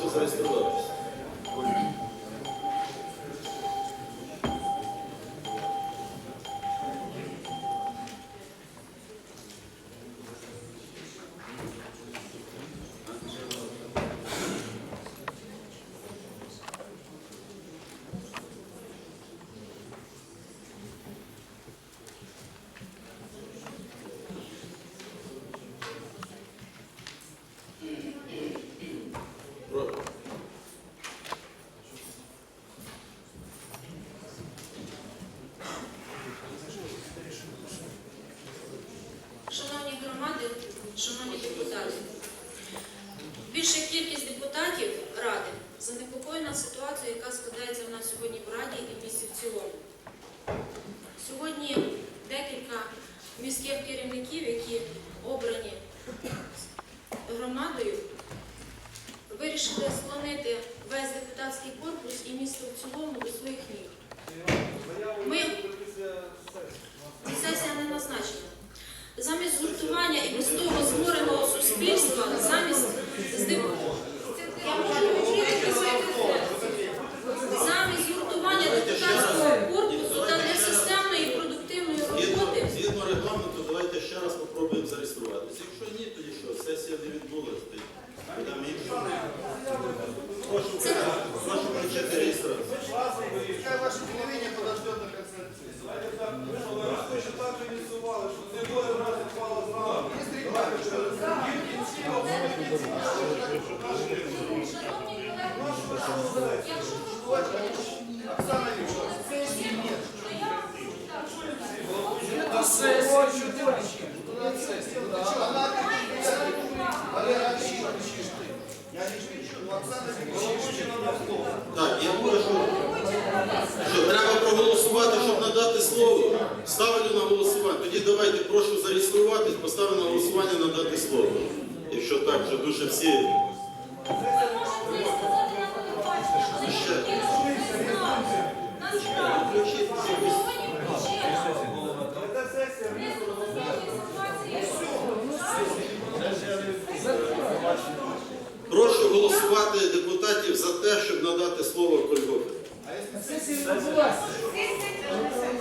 dos restaurantes. Шановні депутати, більша кількість депутатів Ради занепокоєна ситуацією, яка складається в нас сьогодні в Раді і в місті в цілому. Сьогодні декілька міських керівників, які обрані громадою, вирішили склонити весь депутатський корпус і місто в цілому до своїх ніг. Ми і сесія не назначена. Замість згуртування і без того змореного суспільства, замість здив- Я можу говорити своє замість згуртування депутатського корпусу та для системної і продуктивної Згідно, роботи згідно регламенту, давайте ще раз спробуємо зареєструватися. Якщо ні, тоді що, сесія не відбулася, тоді будемо іншу. Прошу, прошу включити реєстрацію. Пускай ваше телевидение подождет до конца сессии. Оксана Викторовна, сессии нет. Это сессия. Куда сессия? Она Валера, отщи, отщишь ты. Я не шучу. У Оксаны Викторовны Так, я прошу, що треба проголосувати, щоб надати слово. Ставлю на голосування. Тоді давайте прошу зареєструватись, поставлю на голосування надати слово. Якщо так, вже дуже всі. Прошу голосувати депутатів за те, щоб надати слово Кольгофі.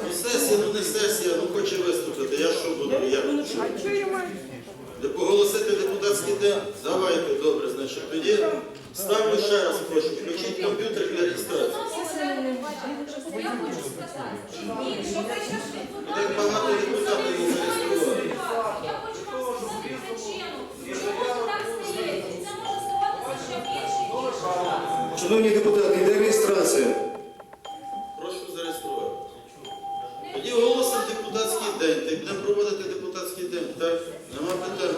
Ну, сесія, ну не сесія, ну хоче виступити. Я що буду? Я де поголосити депутатський день? Давайте, добре, значить. Тоді ставлю ще раз, прошу, включіть комп'ютер для реєстрації. Я хочу сказати, ні, що Так багато депутатів не зареєстрували. Я хочу вам сказати причину, чому це так стається. Це може ставатися ще більше більше. Шановні депутати, йде реєстрація. Прошу зареєструвати. Тоді оголосимо депутатський день. Так будемо проводити депутатський день. Так, нема питань.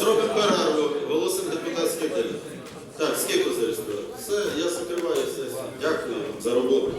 Зробимо перерву. Так, скільки зареєструвати? Все, я закриваю сесію. Дякую за роботу.